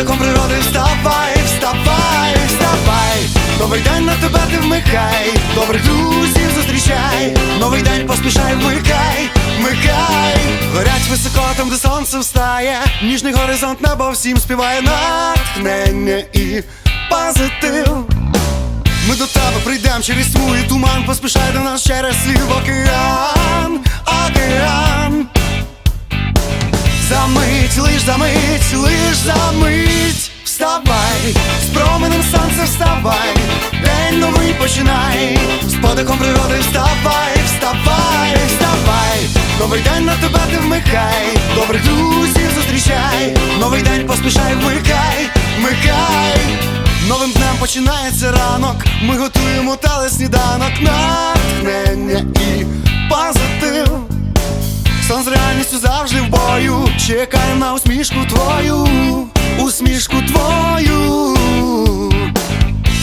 з подихом природи вставай, вставай, вставай, новий день на тебе ти вмикай, добрих друзів зустрічай, новий день поспішай, вмикай, вмикай, горять високо там, де сонце встає, ніжний горизонт небо всім співає натхнення і позитив. Ми до тебе прийдем через тьму туман, поспішай до нас через слів океан, океан. Замить, лиш замить, лиш замить, вставай, з променем сонця вставай, день новий починай, з подихом природи вставай, вставай, вставай, новий день на тебе ти вмикай, добрих друзів зустрічай, новий день поспішай, вмикай, вмикай. Новим днем починається ранок, ми готуємо телесніданок, натхнення і позитив. Сон з реальністю завжди в бою. Чекаємо на усмішку твою, усмішку твою.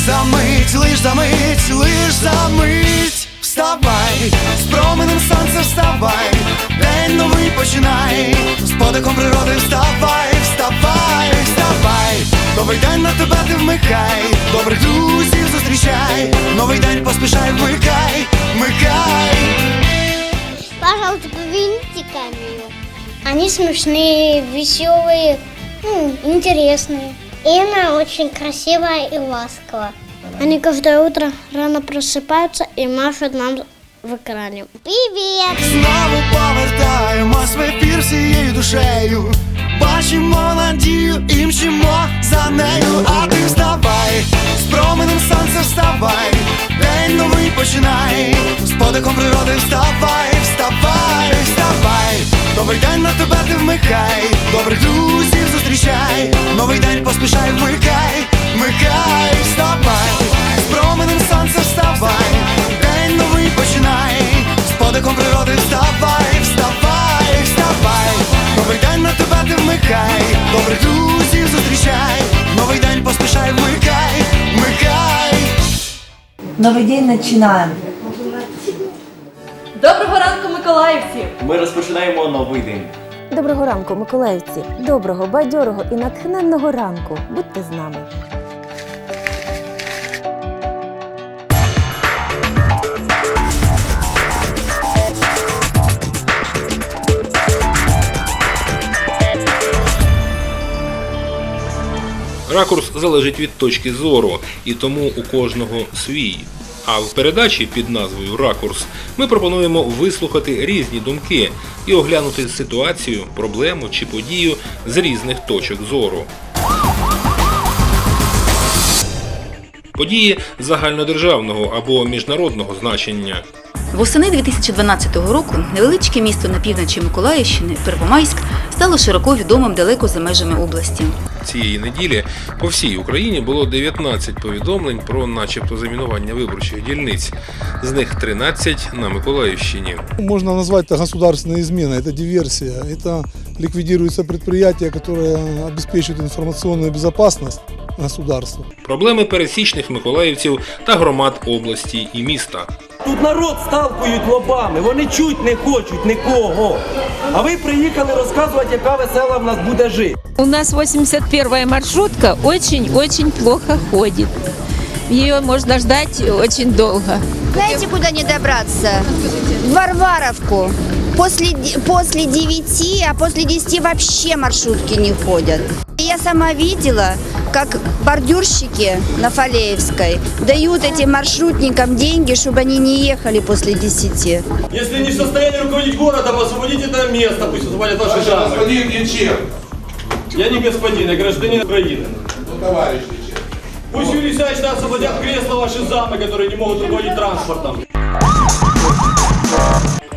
Замить, лиш замить, лиш замить. Вставай, з променем сонця вставай, день новий починай, з подихом природи вставай, вставай, вставай, новий день на тебе ти вмикай, добрих друзів зустрічай, новий день поспішай, вмикай, вмикай. Пожалуйста, поверните камеру. Они смешные, веселые, ну, интересные. И она очень красивая и ласковая. Они каждое утро рано просыпаются и машут нам в экране. Привет! Знову повертаємось в ефір всією душею. Бачимо надію і мчимо за нею, а ти вставай, з променем сонця вставай, день новий починай, з подихом природи вставай, вставай, вставай, новий день на тебе ти вмикай, добрих друзів зустрічай, новий день поспішай, вмикай, вмикай, вставай, з променем сонця вставай, день новий починай, з подихом природи вставай, вставай, вставай, новий день на тебе ти вмикай, добрих друзів зустрічай, новий день поспішай, вмикай, вмикай. Новий день починаємо. Доброго ранку, миколаївці! Ми розпочинаємо новий день. Доброго ранку, миколаївці! Доброго, бадьорого і натхненного ранку. Будьте з нами. Ракурс залежить від точки зору, і тому у кожного свій. А в передачі під назвою Ракурс ми пропонуємо вислухати різні думки і оглянути ситуацію, проблему чи подію з різних точок зору. Події загальнодержавного або міжнародного значення. Восени 2012 року невеличке місто на півночі Миколаївщини, Первомайськ, стало широко відомим далеко за межами області. Цієї неділі по всій Україні було 19 повідомлень про начебто замінування виборчих дільниць. З них 13 на Миколаївщині. Можно назвать это государственной изменой, это диверсия, это ликвидируется предприятие, которое обеспечивает информационную безопасность государства. Проблеми пересічних миколаївців та громад області і міста. Тут народ сталкують лобами, вони чуть не хочуть нікого. А ви приїхали розказувати, яка весела в нас буде жити. У нас 81-я маршрутка очень-очень плохо ходит. Ее можно ждать очень долго. Знаете, куда не добраться? В Варваровку. После, после 9, а после 10 вообще маршрутки не ходят. Я сама видела, как бордюрщики на Фалеевской дают этим маршрутникам деньги, чтобы они не ехали после 10. Якщо не в состоянии руководить городом, освободите это место, пусть освободят ваши дамы. Господин Ячев, Я не господин, я гражданин Украины. ну товарищ Ячев. Пусть Юрий Исаевич освободят кресло ваши замы, которые не могут руководить транспортом.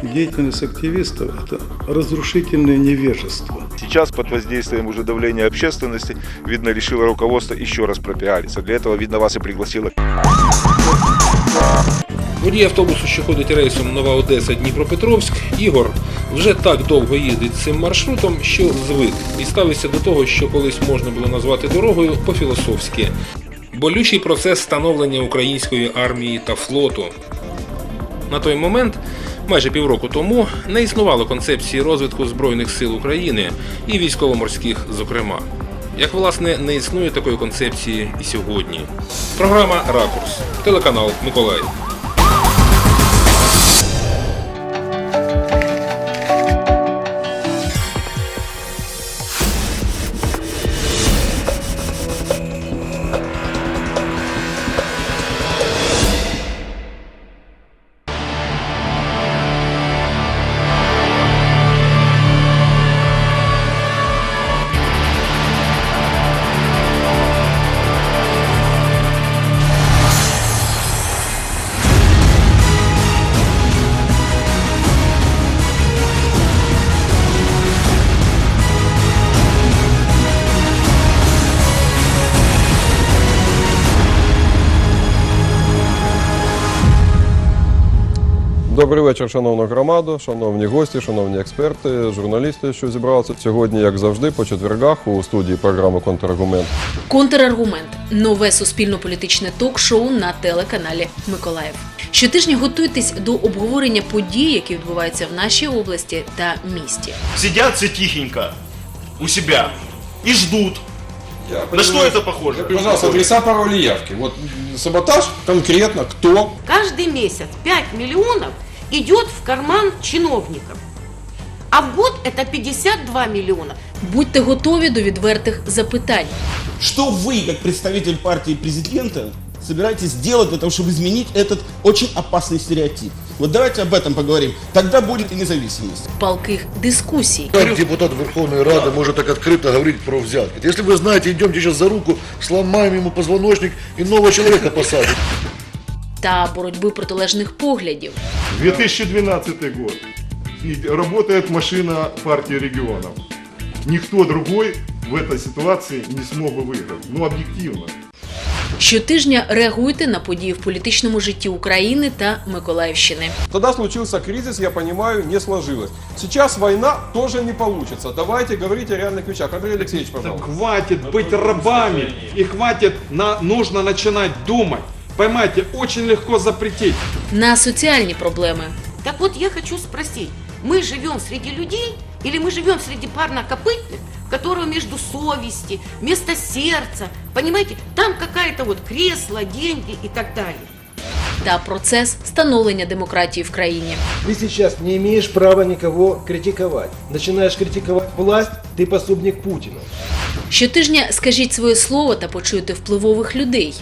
Деятельность активистов – это разрушительное невежество. Сейчас под воздействием уже давления общественности, видно, решило руководство еще раз пропиариться. Для этого, видно, вас и пригласило. Водій автобусу, що ходить рейсом Нова Одеса Дніпропетровськ, Ігор вже так довго їздить цим маршрутом, що звик і ставиться до того, що колись можна було назвати дорогою по-філософськи. Болючий процес становлення української армії та флоту. На той момент Майже півроку тому не існувало концепції розвитку Збройних сил України і військово-морських, зокрема. Як власне не існує такої концепції і сьогодні. Програма Ракурс, телеканал Миколаїв. Добрий вечір, шановна громада, шановні гості, шановні експерти, журналісти, що зібралися сьогодні, як завжди, по четвергах у студії програми Контраргумент. Контраргумент нове суспільно-політичне ток-шоу на телеканалі Миколаїв. Щотижня готуйтесь до обговорення подій, які відбуваються в нашій області та місті. Сидят все тихенько у себя и ждут. На что это похоже? Пожалуйста, адреса, пароли, явки. Вот саботаж конкретно кто? Каждый месяц 5 миллионов идет в карман чиновников. А в год это 52 миллиона. Будьте готові до відвертих запитань. Что вы, как представитель партии президента, собираетесь делать для того, чтобы изменить этот очень опасный стереотип? Вот давайте об этом поговорим. Тогда будет и независимость. палких дискусій. Как депутат Верховной Рады может так открыто говорить про взятки? Если вы знаете, идемте сейчас за руку, сломаем ему позвоночник и нового человека посадим. та боротьби протилежних поглядів. 2012 год. И работает машина партии регионов. Никто другой в этой ситуации не смог бы выиграть. Ну, объективно. Щотижня реагуйте на події в політичному житті України та Миколаївщини. Тогда случился кризис, я понимаю, не сложилось. Сейчас война тоже не получится. Давайте говорить о реальных вещах. Андрей Алексеевич, пожалуйста. Хватит быть рабами и хватит, на, нужно начинать думать. Поймайте, очень легко запретить. На соціальні проблеми. Так вот я хочу спросить, мы живем среди людей или мы живем среди парнокопытных, у которого между совести, вместо сердца, понимаете, там какая-то вот кресло, деньги и так далее. та процес становлення демократії в країні. Ты сейчас не имеешь права никого критиковать. Начинаешь критиковать власть, ты пособник Путина. Щотижня скажіть своє слово та почуйте впливових людей.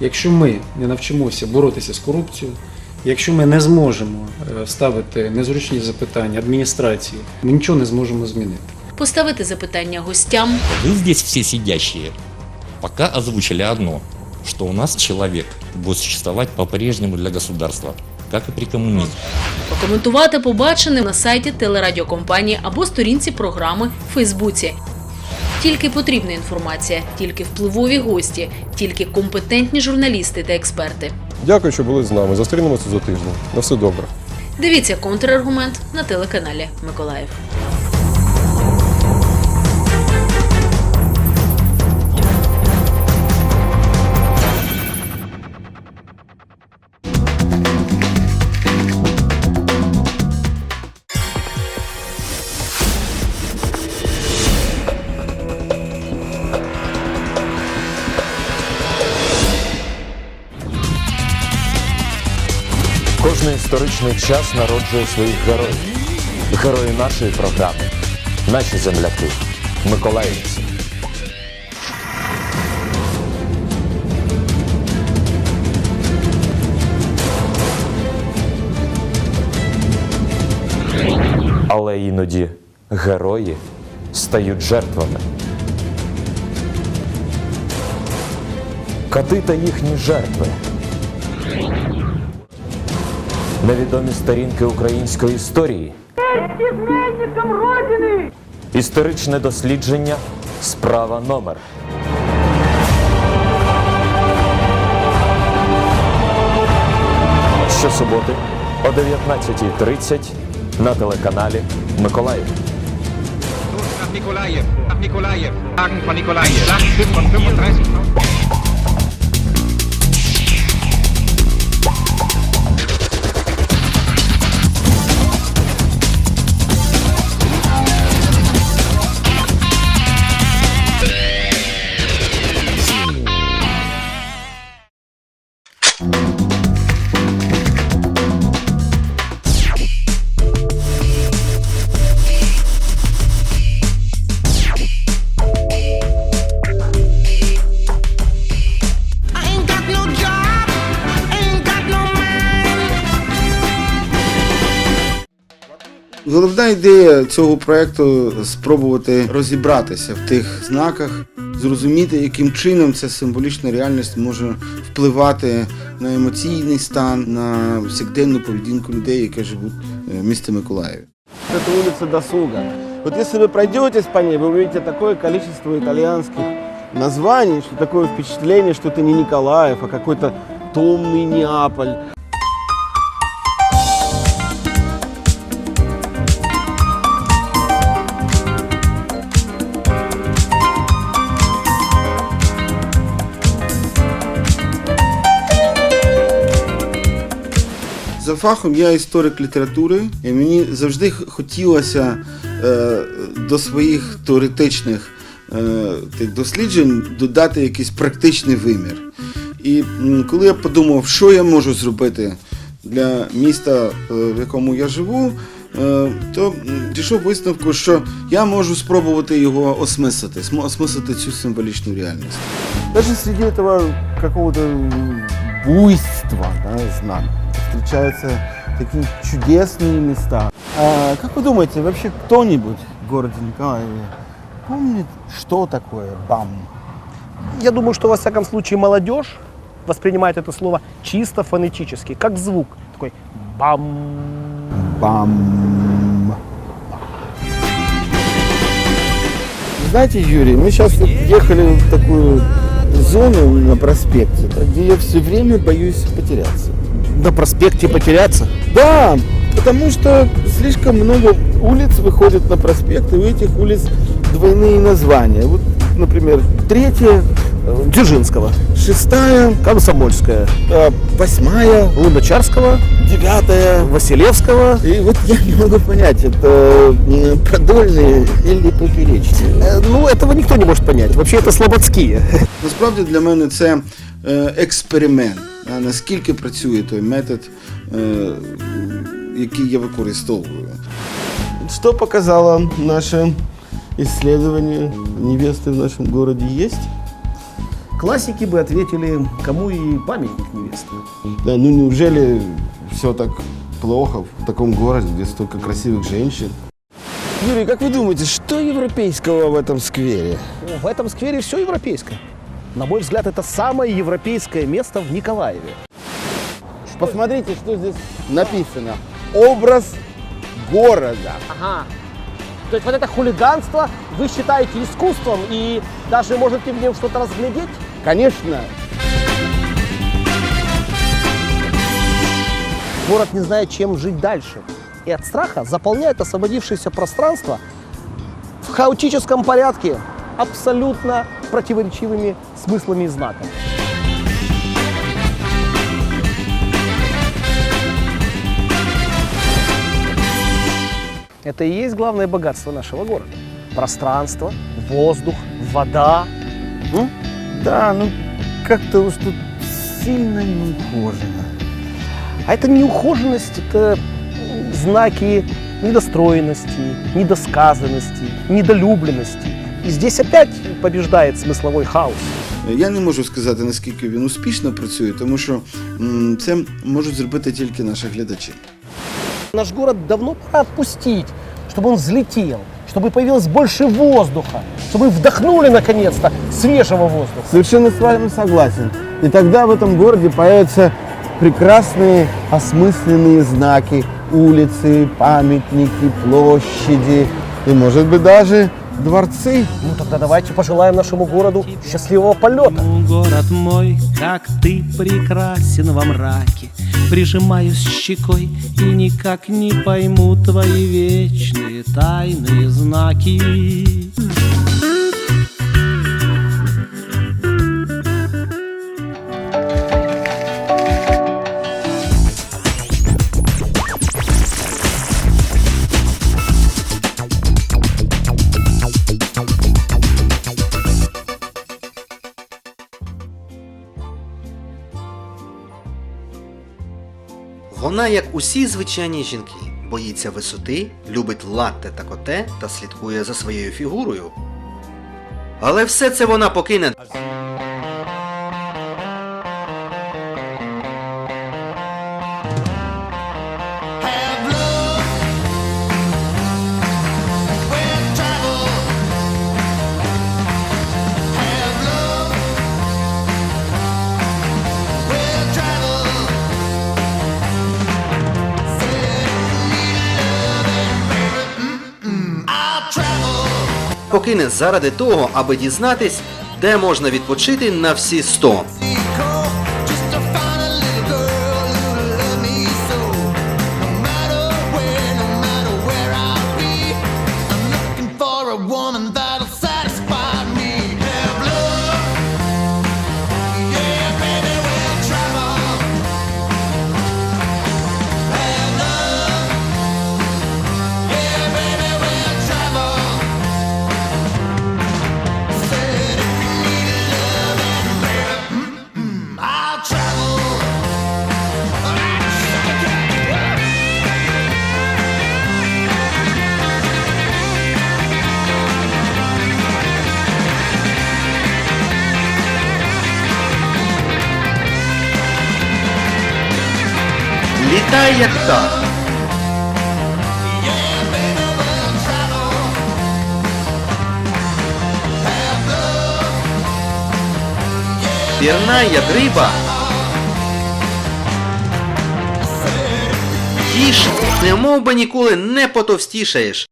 Якщо ми не навчимося боротися з корупцією, якщо ми не зможемо е, ставити незручні запитання адміністрації, ми нічого не зможемо змінити. Поставити запитання гостям, Вы здесь все сидящие пока озвучили одно, что у нас человек будет существовать по-прежнему для государства, как и при коммунизме. прокоментувати побачене на сайті телерадіокомпанії або сторінці програми в Фейсбуці. Тільки потрібна інформація, тільки впливові гості, тільки компетентні журналісти та експерти. Дякую, що були з нами. Зустрінемося за тиждень. На все добре. Дивіться контраргумент на телеканалі Миколаїв. Історичний час народжує своїх героїв. Герої нашої програми, наші земляки, миколаївці. Але іноді герої стають жертвами. Кати та їхні жертви. Невідомі сторінки української історії. Родины! Історичне дослідження. Справа номер. Щосуботи о 19.30 на телеканалі Миколаїв. Nikolajew, nach Nikolajew, Wagen ідея цього проекту спробувати розібратися в тих знаках, зрозуміти, яким чином ця символічна реальність може впливати на емоційний стан, на повсякденну поведінку людей, які живуть е, в місті Миколаєві. Это улица Досуга. Вот если вы пройдетесь по ней, вы увидите такое количество итальянских названий, что такое впечатление, что это не Николаев, а какой-то томный Неаполь. Фахом я історик літератури, і мені завжди хотілося е, до своїх теоретичних е, досліджень додати якийсь практичний вимір. І коли я подумав, що я можу зробити для міста, е, в якому я живу, е, то дійшов висновку, що я можу спробувати його осмислити, осмислити цю символічну реальність. Даже среди этого какого-то буйства, да, знак, встречаются такие чудесные места. А, как вы думаете, вообще кто-нибудь в городе Николаеве помнит, что такое БАМ? Я думаю, что, во всяком случае, молодежь воспринимает это слово чисто фонетически, как звук. Такой бам. БАМ. Знаете, Юрий, мы сейчас ехали в такую зону на проспекте, где я все время боюсь потеряться. На проспекте потеряться? Да, потому что слишком много улиц выходит на проспект, и у этих улиц двойные названия. Вот, например, третья э, Дзержинского. шестая, Комсомольская. э, восьмая, Луначарского. девятая. Василевского. И вот я не могу понять, это э, продольные или поперечные. Э, Ну, этого никто не может понять. Вообще это слободские. Насправді для мене це е, експеримент. А Наскільки працює той метод, який я використовую. Что показало наше исследование невесты в нашем городе есть? Классики бы ответили, кому и памятник невесты. Да, ну неужели все так плохо в таком городе, где столько красивых женщин? Юрий, как вы думаете, что европейского в этом сквере? В этом сквере все европейское. На мой взгляд, это самое европейское место в Николаеве. Посмотрите, что здесь написано. Образ города. Ага. То есть вот это хулиганство вы считаете искусством и даже можете в нем что-то разглядеть? Конечно. Город не знает, чем жить дальше. И от страха заполняет освободившееся пространство в хаотическом порядке абсолютно противоречивыми смыслами и знаками. Это и есть главное богатство нашего города. Пространство, воздух, вода. М? Да, ну как-то уж тут сильно не ухожено. А это неухоженность, это знаки недостроенности, недосказанности, недолюбленности. И здесь опять побеждает смысловой хаос. Я не можу сказати, наскільки він успішно працює, тому що м, це можуть зробити тільки наші глядачі. Наш город давно пора отпустить, чтобы он взлетел, чтобы появилось больше воздуха, чтобы мы вдохнули наконец-то свежего воздуха. Совершенно с вами согласен. И тогда в этом городе появятся прекрасные осмысленные знаки, улицы, памятники, площади и, может быть, даже дворцы. Ну тогда давайте пожелаем нашему городу счастливого полета. Город мой, как ты прекрасен во мраке Прижимаюсь щекой и никак не пойму Твои вечные тайные знаки Усі звичайні жінки, боїться висоти, любить латте та коте та слідкує за своєю фігурою. Але все це вона покине. Покине заради того, аби дізнатись, де можна відпочити на всі 100. Як так. Пірнай як риба. Немов би ніколи не потовстішаєш.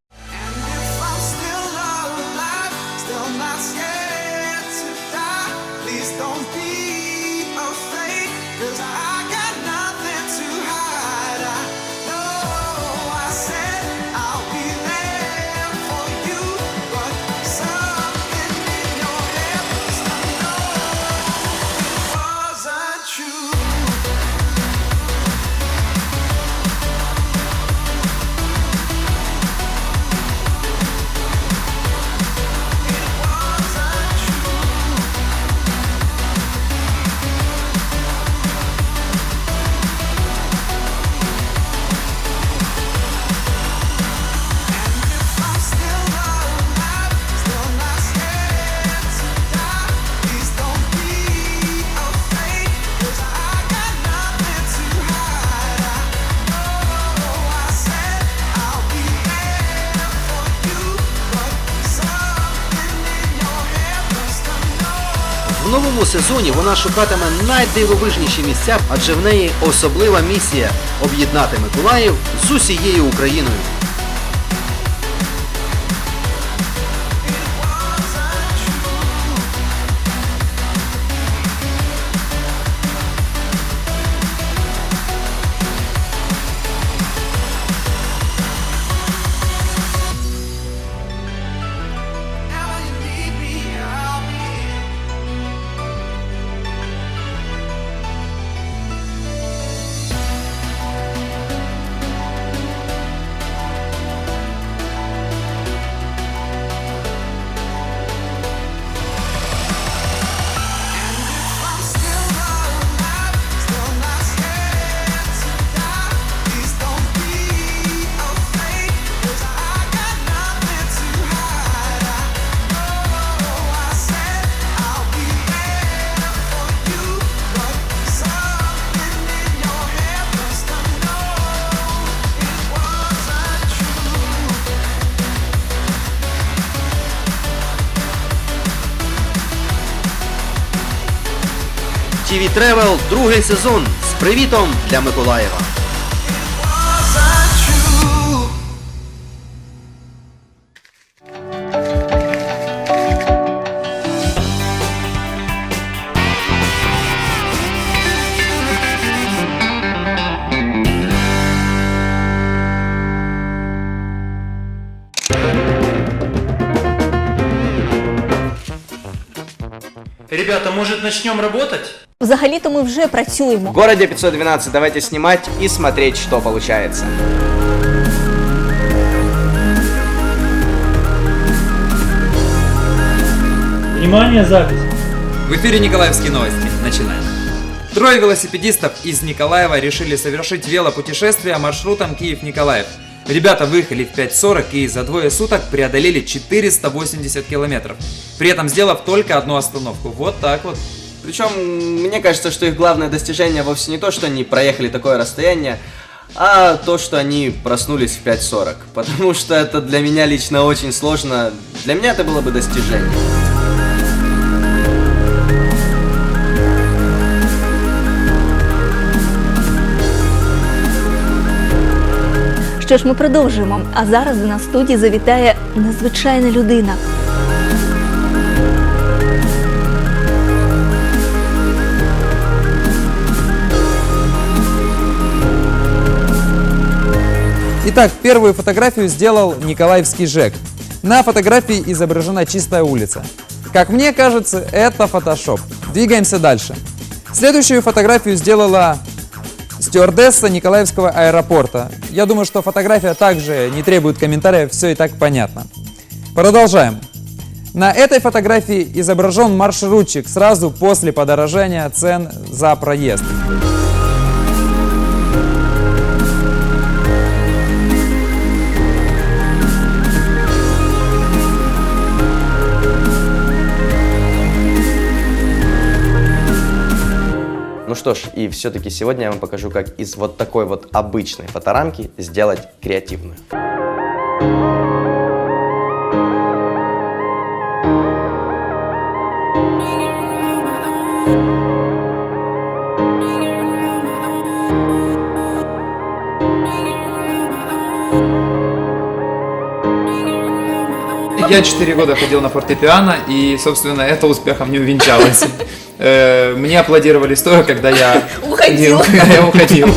В новому сезоні вона шукатиме найдивовижніші місця, адже в неї особлива місія об'єднати Миколаїв з усією Україною. Travel другий сезон з привітом для Миколаєва. Ребята, может начнем работать? Взагалі-то ми вже працюємо. В городе 512 давайте снимать и смотреть, что получается. Внимание, запись. В эфире Николаевские новости. Начинаем. Трое велосипедистов из Николаева решили совершить велопутешествие маршрутом Киев-Николаев. Ребята выехали в 5.40 и за двое суток преодолели 480 километров. При этом сделав только одну остановку. Вот так вот. Причем, мне кажется, что их главное достижение вовсе не то, что они проехали такое расстояние, а то, что они проснулись в 5.40. Потому что это для меня лично очень сложно. Для меня это было бы достижение. Що ж, ми продовжуємо. А зараз до нас в студії завітає незвичайна людина. Итак, первую фотографию сделал Николаевский ЖЭК. На фотографии изображена чистая улица. Как мне кажется, это фотошоп. Двигаемся дальше. Следующую фотографию сделала стюардесса Николаевского аэропорта. Я думаю, что фотография также не требует комментариев, все и так понятно. Продолжаем. На этой фотографии изображен маршрутчик сразу после подорожания цен за проезд. Ну что ж, и все-таки сегодня я вам покажу, как из вот такой вот обычной фоторамки сделать креативную. Я 4 года ходил на фортепиано, и, собственно, это успехом не увенчалось. Э, Мне аплодировали стоя, когда я Уходил. я уходил.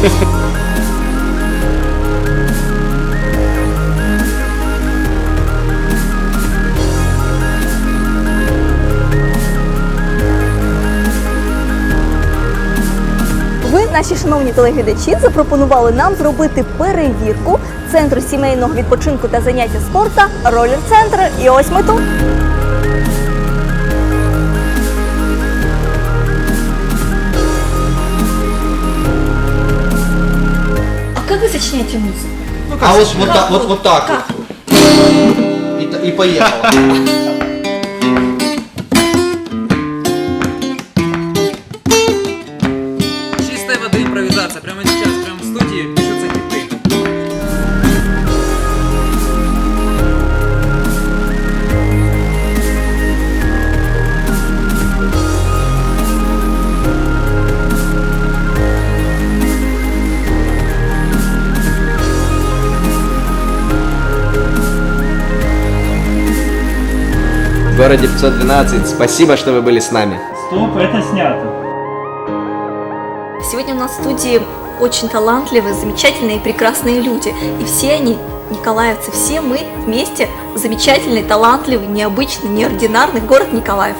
Ви, наші шановні телеглядачі, запропонували нам зробити перевірку центру сімейного відпочинку та заняття спорту Ролер Центр. І ось ми тут. Как вы сочиняете музыку? Ну, как А вот, вот, так, вот, вот так вот. И, и поехала. Городе 512, спасибо, что вы были с нами. Стоп, это снято. Сегодня у нас в студии очень талантливые, замечательные и прекрасные люди. И все они николаевцы, все мы вместе замечательный, талантливый, необычный, неординарный город Николаев.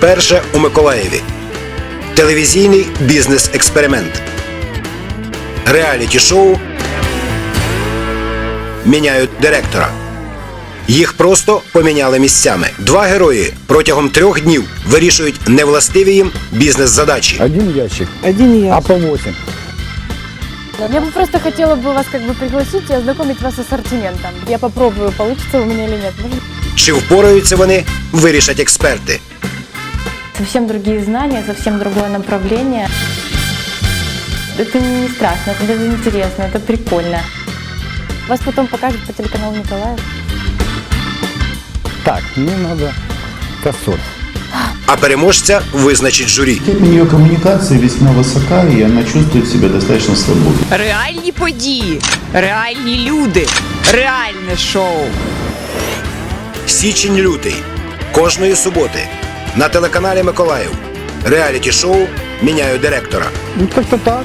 Вперше у Миколаєві. Телевізійний бізнес-експеримент. Реаліті-шоу міняють директора. Їх просто поміняли місцями. Два герої протягом трьох днів вирішують невластиві їм бізнес-задачі. Один ящик. Один ящик. А по 8. Я бы просто хотела бы вас как бы пригласить и ознакомить вас с ассортиментом. Я попробую, получится у меня или нет. Можно? Чи впораються вони, вирішать експерти. Совсем другие знания, совсем другое направление. Это не страшно, это даже интересно, это прикольно. Вас потом покажут по телеканалу Николаев. Так, мне надо косой. А переможця визначить журі. Степень ее коммуникации весьма высока, и она чувствует себя достаточно свободно. Реальні події, реальні люди, реальне шоу. Січень-лютий. Кожної суботи. На телеканалі Миколаїв. Реаліті-шоу Міняю директора. Ну так то так.